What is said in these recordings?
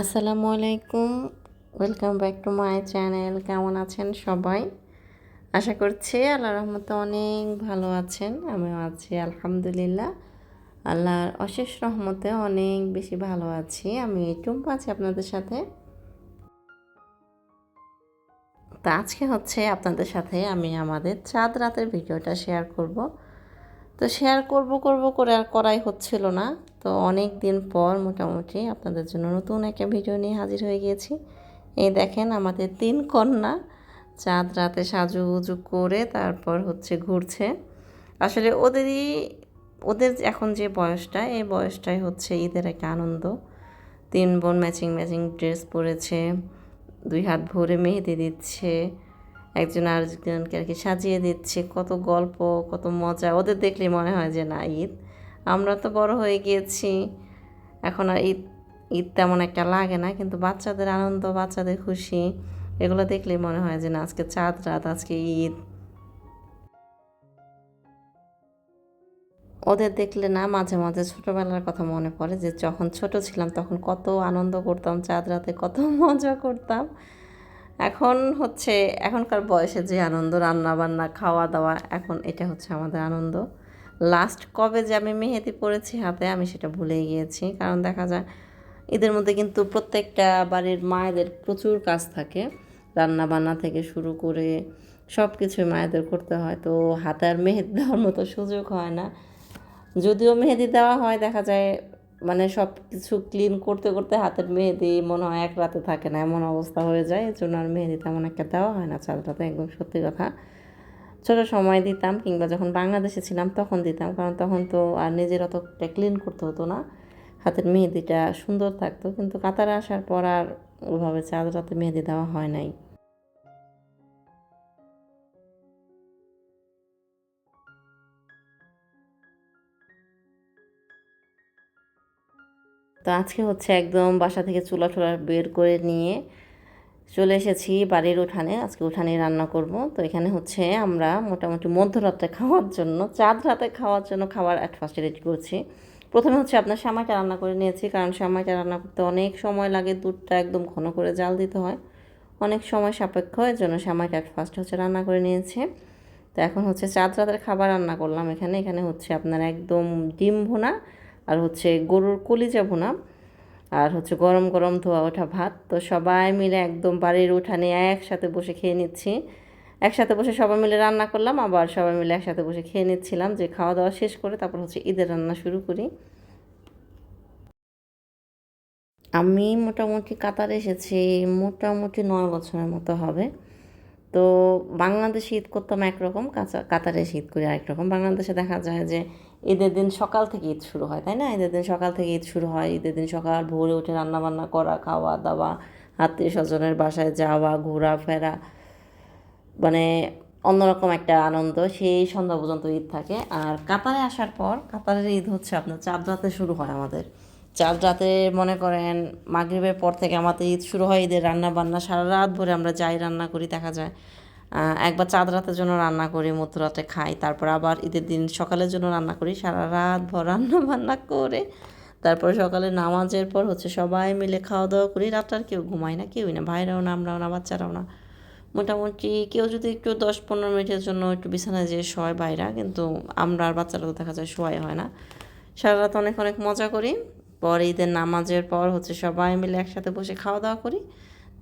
আসসালামু আলাইকুম। Welcome back to my channel কেমন আছেন সবাই? আশা করছি আল্লাহ রহমতে অনেক ভালো আছেন। আমিও আছি, আলহামদুলিল্লাহ। আল্লাহর অশেষ রহমতে অনেক বেশি ভালো আছি। আমি টুম্পা আছি আপনাদের সাথে। তো আজকে হচ্ছে আপনাদের সাথে আমি আমাদের চাঁদ রাতের ভিডিওটা শেয়ার করব। তো শেয়ার করব করব, করে আর করাই হচ্ছিল না। তো অনেক দিন পর মোটামুটি আপনাদের জন্য নতুন একটা ভিডিও নিয়ে হাজির হয়ে গিয়েছি। এই দেখেন আমাদের তিন কন্যা, চাঁদ রাতে সাজু উজু করে তারপর হচ্ছে ঘুরছে। আসলে ওদেরই, ওদের এখন যে বয়সটা, এই বয়সটাই হচ্ছে ঈদের একটা আনন্দ। তিন বোন ম্যাচিং ম্যাচিং ড্রেস পরেছে, দুই হাত ভরে মেহেদি দিচ্ছে, একজন আরেকজনকে আর কি সাজিয়ে দিচ্ছে। কত গল্প, কত মজা, ওদের দেখলে মনে হয় যে না, ঈদ। আমরা তো বড় হয়ে গিয়েছি। এখন আর ঈদ ঈদ তেমন একটা লাগে না, কিন্তু বাচ্চাদের আনন্দ, বাচ্চাদের খুশি, এগুলো দেখলে মনে হয় যে না, আজকে চাঁদ রাত, আজকে ঈদ। ওদের দেখলে না, মাঝে মাঝে ছোটোবেলার কথা মনে পড়ে যে যখন ছোট ছিলাম তখন কত আনন্দ করতাম, চাঁদ রাতে কত মজা করতাম। এখন হচ্ছে, এখনকার বয়সে যে আনন্দ রান্না বান্না খাওয়া দাওয়া, এখন এটা হচ্ছে আমাদের আনন্দ। লাস্ট কবে যে আমি মেহেদি পরেছি হাতে, আমি সেটা ভুলে গিয়েছি। কারণ দেখা যায়, ঈদের মধ্যে কিন্তু প্রত্যেকটা বাড়ির মায়েদের প্রচুর কাজ থাকে। রান্না বান্না থেকে শুরু করে সব কিছুই মায়েদের করতে হয়। তো হাতে আর মেহেদি দেওয়ার মতো সুযোগ হয় না। যদিও মেহেদি দেওয়া হয়, দেখা যায় মানে সব কিছু ক্লিন করতে করতে হাতের মেহেদি মনে হয় এক রাতে থাকে না। এমন অবস্থা হয়ে যায়, এর জন্য আর মেহেদি তেমন একটা দেওয়া হয় না। চালটাতে একদম সত্যি কথা। ছোটো সময় দিতাম কিংবা যখন বাংলাদেশে ছিলাম তখন দিতাম, কারণ তখন তো আর নিজের অতটা ক্লিন করতে হতো না। হাতের মেহেদিটা সুন্দর থাকতো, কিন্তু কাতারে আসার পর আর ওইভাবে চাঁদ রাতে মেহেদি দেওয়া হয় নাই। তো আজকে হচ্ছে একদম বাসা থেকে চুলা টুলা বের করে নিয়ে চলে এসেছি বাড়ির উঠানে, আজকে উঠানে রান্না করব। তো এখানে হচ্ছে আমরা মোটামুটি মধ্যরাত্রে খাওয়ার জন্য চাঁদ রাতে খাওয়ার জন্য খাবার অ্যাট ফার্স্ট রেডি করছি। প্রথমে হচ্ছে আপনার সামাইটা রান্না করে নিয়েছি, কারণ সামাইটা রান্না করতে অনেক সময় লাগে, দুধটা একদম ঘন করে জাল দিতে হয়। অনেক সময় সাপেক্ষ, এর জন্য সামাইটা অ্যাট ফার্স্ট হচ্ছে রান্না করে নিয়েছি। তো এখন হচ্ছে চাঁদ রাতের খাবার রান্না করলাম এখানে। এখানে হচ্ছে আপনার একদম ডিম ভুনা আর হচ্ছে গরুর কলিজা ভুনা। আর হচ্ছে গরম গরম ধোয়া ওঠা ভাত। তো সবাই মিলে একদম বাড়ির উঠানে একসাথে বসে খেয়ে নিচ্ছি। একসাথে বসে সবাই মিলে রান্না করলাম, আবার সবাই মিলে একসাথে বসে খেয়ে নিচ্ছিলাম। যে খাওয়া দাওয়া শেষ করে তারপর হচ্ছে ঈদের রান্না শুরু করি। আমি মোটামুটি কাতারে এসেছি, মোটামুটি নয় বছরের মতো হবে। তো বাংলাদেশে ঈদ করতাম একরকম কাতারে এসে ঈদ করি আরেক রকম বাংলাদেশে দেখা যায় যে ঈদের দিন সকাল থেকে ঈদ শুরু হয়, তাই না? ঈদের দিন সকাল থেকে ঈদ শুরু হয়, ঈদের দিন সকাল ভোরে উঠে রান্না বান্না করা খাওয়া দাওয়া আত্মীয় স্বজনের বাসায় যাওয়া ঘোরা ফেরা মানে অন্যরকম একটা আনন্দ, সেই সন্ধ্যা পর্যন্ত ঈদ থাকে। আর কাতারে আসার পর, কাতারের ঈদ হচ্ছে আপনার চাঁদ রাতে শুরু হয় আমাদের। চাঁদ রাতে মনে করেন মাগরীবের পর থেকে আমাদের ঈদ শুরু হয়, ঈদের রান্না বান্না সারা রাত ভরে আমরা যাই রান্না করি, দেখা যায়। একবার চাঁদ রাতের জন্য রান্না করি, মধ্যরাতে খাই, তারপর আবার ঈদের দিন সকালের জন্য রান্না করি, সারা রাত ভর রান্না বান্না করে। তারপর সকালে নামাজের পর হচ্ছে সবাই মিলে খাওয়া দাওয়া করি রাতটা আর কেউ ঘুমায় না, কেউই না, ভাইরাও না, আমরাও না, বাচ্চারাও না। মোটামুটি কেউ যদি একটু দশ পনেরো মিনিটের জন্য একটু বিছানায় যেয়ে শোয় বাইরা, কিন্তু আমরা আর বাচ্চারা তো দেখা যায় শোয়াই হয় না। সারা রাত অনেক অনেক মজা করি। পরে ঈদের নামাজের পর হচ্ছে সবাই মিলে একসাথে বসে খাওয়া দাওয়া করি।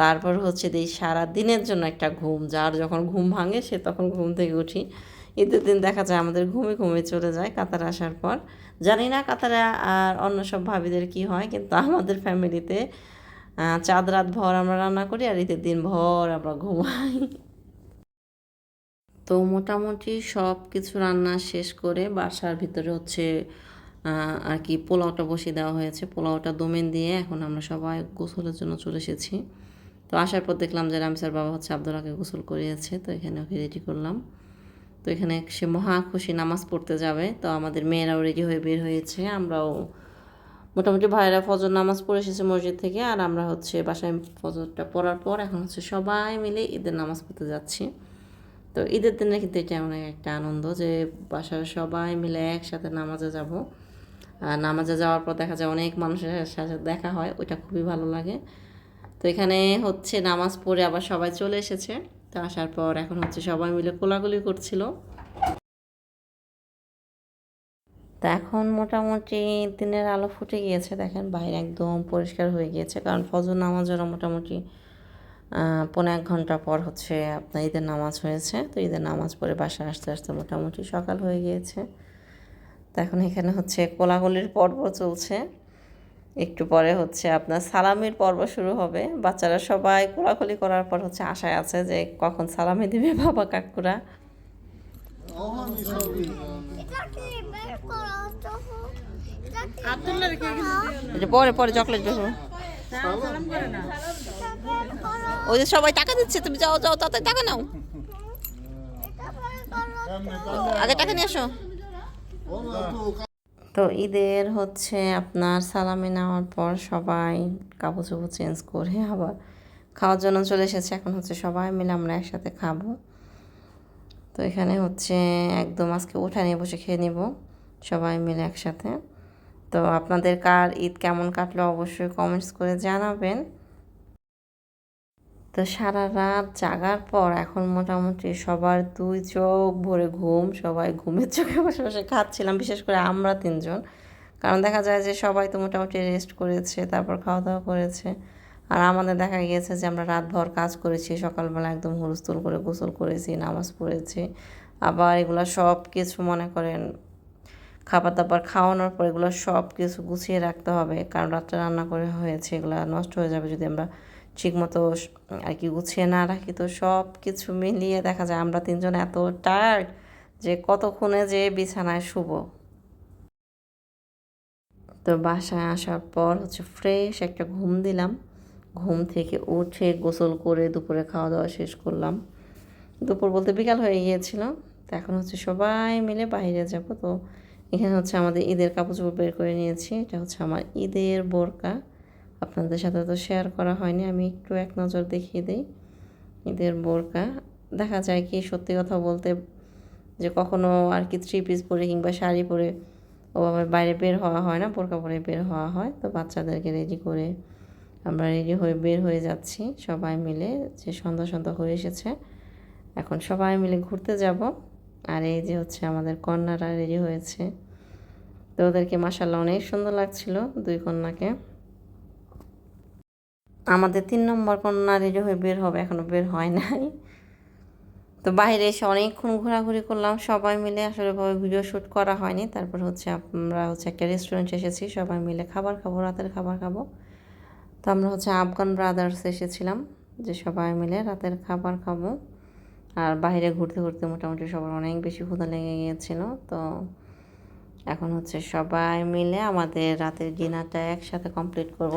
তারপর হচ্ছে এই সারা দিনের জন্য একটা ঘুম, যার যখন ঘুম ভাঙে সে তখন ঘুম থেকে উঠি। ঈদের দিন দেখা যায় আমাদের ঘুমে ঘুমে চলে যায় কাতার আসার পর। জানি না কাতারে আর অন্য সব ভাবিদের কি হয়, কিন্তু আমাদের ফ্যামিলিতে চাঁদ রাত ভর আমরা রান্না করি আর ঈদের দিন ভর আমরা ঘুমাই। তো মোটামুটি সব কিছু রান্না শেষ করে বাসার ভিতরে হচ্ছে আর কি, পোলাওটা বসিয়ে দেওয়া হয়েছে। পোলাওটা দমেন দিয়ে এখন আমরা সবাই গোসলের জন্য চলে এসেছি। তো আসার পর দেখলাম যে রামসার বাবা হচ্ছে আব্দুল্লাহকে গোসল করিয়েছে, তো এখানে ওকে রেডি করলাম। তো এখানে সে মহা খুশি নামাজ পড়তে যাবে। তো আমাদের মেয়েরাও রেডি হয়ে বের হয়েছে। আমরাও মোটামুটি ভাইরা ফজর নামাজ পড়ে এসেছে মসজিদ থেকে, আর আমরা হচ্ছে বাসায় ফজরটা পড়ার পর এখন হচ্ছে সবাই মিলে ঈদের নামাজ পড়তে যাচ্ছি। তো ঈদের দিনে কিন্তু এটা অনেক একটা আনন্দ যে বাসার সবাই মিলে একসাথে নামাজে যাব। নামাজে যাওয়ার পর দেখা যায় অনেক মানুষের সাথে দেখা হয় ওইটা খুবই ভালো লাগে। তো এখানে হচ্ছে নামাজ পড়ে আবার সবাই চলে এসেছে। তো আসার পর এখন হচ্ছে সবাই মিলে কোলাগুলি করছিল। তো এখন মোটামুটি দিনের আলো ফুটে গিয়েছে দেখেন বাইরে একদম পরিষ্কার হয়ে গিয়েছে। কারণ ফজর নামাজেরও মোটামুটি আহ, পৌনে এক ঘণ্টা পর হচ্ছে আপনার ঈদের নামাজ হয়েছে। তো ঈদের নামাজ পড়ে বাসায় আসতে আসতে মোটামুটি সকাল হয়ে গিয়েছে। তো এখন এখানে হচ্ছে কোলাকুলির পর্ব চলছে। একটু পরে হচ্ছে আপনার সালামির পর্ব শুরু হবে। বাচ্চারা সবাই কোলাকুলি করার পর হচ্ছে আশায় আছে যে কখন সালামি দিবে বাবা কাকুরা। পরে পরে চকলেট দেবো। ওই যে সবাই টাকা দিচ্ছে, তুমি যাও যাও তাতে টাকা নাও। আগে টাকা নিয়ে আসো। তো ঈদের হচ্ছে আপনার সালামি নেওয়ার পর সবাই কাপড় চোপড় চেঞ্জ করে আবার খাওয়ার জন্য চলে এসেছে। এখন হচ্ছে সবাই মিলে আমরা একসাথে খাব। তো এখানে হচ্ছে একদম আজকে উঠা নিয়ে বসে খেয়ে নিব সবাই মিলে একসাথে। তো আপনাদের কার ঈদ কেমন কাটলো অবশ্যই কমেন্টস করে জানাবেন। তো সারা রাত জাগার পর এখন মোটামুটি সবার দুই চোখ ভরে ঘুম, সবাই ঘুমের চোখে বসে বসে খাচ্ছিলাম, বিশেষ করে আমরা তিনজন। কারণ দেখা যায় যে সবাই তো মোটামুটি রেস্ট করেছে, তারপর খাওয়া দাওয়া করেছে। আর আমাদের দেখা গিয়েছে যে আমরা রাতভর কাজ করেছি, সকালবেলা একদম হুলস্থুল করে গোসল করেছি, নামাজ পড়েছি। আবার এগুলো সব কিছু মনে করেন খাবার দাবার খাওয়ানোর পর এগুলো সব কিছু গুছিয়ে রাখতে হবে, কারণ রাত্রে রান্না করে হয়েছে, এগুলো নষ্ট হয়ে যাবে যদি আমরা ঠিক মতো আর কি গুছিয়ে না রাখি, তো সব কিছু মিলিয়ে দেখা যায় আমরা তিনজন এত টায়ার্ড যে কতক্ষণে যে বিছানায় শুব। তো বাসায় আসার পর হচ্ছে ফ্রেশ একটা ঘুম দিলাম। ঘুম থেকে উঠে গোসল করে দুপুরে খাওয়া দাওয়া শেষ করলাম। দুপুর বলতে বিকাল হয়ে গিয়েছিল, তো এখন হচ্ছে সবাই মিলে বাইরে যাব। তো এখানে হচ্ছে আমাদের ঈদের কাপড় চোপড় বের করে নিয়েছি, এটা হচ্ছে আমার ঈদের বোরকা। আপনাদের সাথে তো শেয়ার করা হয়নি, আমি একটু এক নজর দেখিয়ে দিই। ঈদের বোরকা, দেখা যায় কি সত্যি কথা বলতে যে কখনো আর কি থ্রি পিস পরে কিংবা শাড়ি পরে ওভাবে বাইরে বের হওয়া হয় না, বোরকা পরে বের হওয়া হয়। তো বাচ্চাদেরকে রেডি করে আমরা রেডি হয়ে বের হয়ে যাচ্ছি সবাই মিলে, যে সন্ধ্যা সন্ধ্যা হয়ে এসেছে। এখন সবাই মিলে ঘুরতে যাব। আর এই যে হচ্ছে আমাদের কন্যারা রেডি হয়েছে। তো ওদেরকে মাসাল্লাহ অনেক সুন্দর লাগছিল, দুই কন্যাকে। আমাদের তিন নম্বর কন্যা রেডি হয়ে বের হবে, এখনও বের হয় নাই। তো বাইরে এসে অনেকক্ষণ ঘোরাঘুরি করলাম, সবাই মিলে আসলে ভাবে ভিডিও শ্যুট করা হয়নি। তারপর হচ্ছে আমরা হচ্ছে একটা রেস্টুরেন্টে এসেছি, সবাই মিলে খাবার খাব, রাতের খাবার খাব। তো আমরা হচ্ছে আফগান ব্রাদার্স এসেছিলাম, যে সবাই মিলে রাতের খাবার খাব। আর বাইরে ঘুরতে ঘুরতে মোটামুটি সবার অনেক বেশি ক্ষুধা লেগে গিয়েছিল। তো এখন হচ্ছে সবাই মিলে আমাদের রাতের ডিনারটা একসাথে কমপ্লিট করব।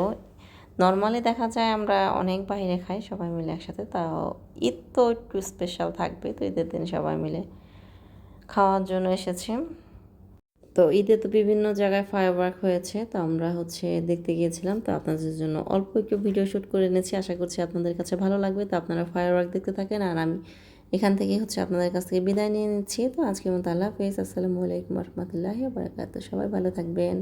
নর্মালি দেখা যায় আমরা অনেক বাইরে খাই, সবাই মিলে একসাথে, তাও ঈদ তো একটু স্পেশাল থাকবে তো ঈদের দিন সবাই মিলে খাওয়ার জন্য এসেছি। তো ঈদে তো বিভিন্ন জায়গায় ফায়ারওয়ার্ক হয়েছে, তো আমরা হচ্ছে দেখতে গিয়েছিলাম, তো আপনাদের জন্য অল্প একটু ভিডিও শ্যুট করে এনেছি। আশা করছি আপনাদের কাছে ভালো লাগবে, তো আপনারা ফায়ারওয়ার্ক দেখতে থাকেন, আর আমি এখান থেকে হচ্ছে আপনাদের কাছ থেকে বিদায় নিয়ে নিচ্ছি। তো আজকের মতো আল্লাহ হাফেজ, আসসালামু আলাইকুম রহমতুল্লাহি বারাকাতুহু, সবাই ভালো থাকবেন।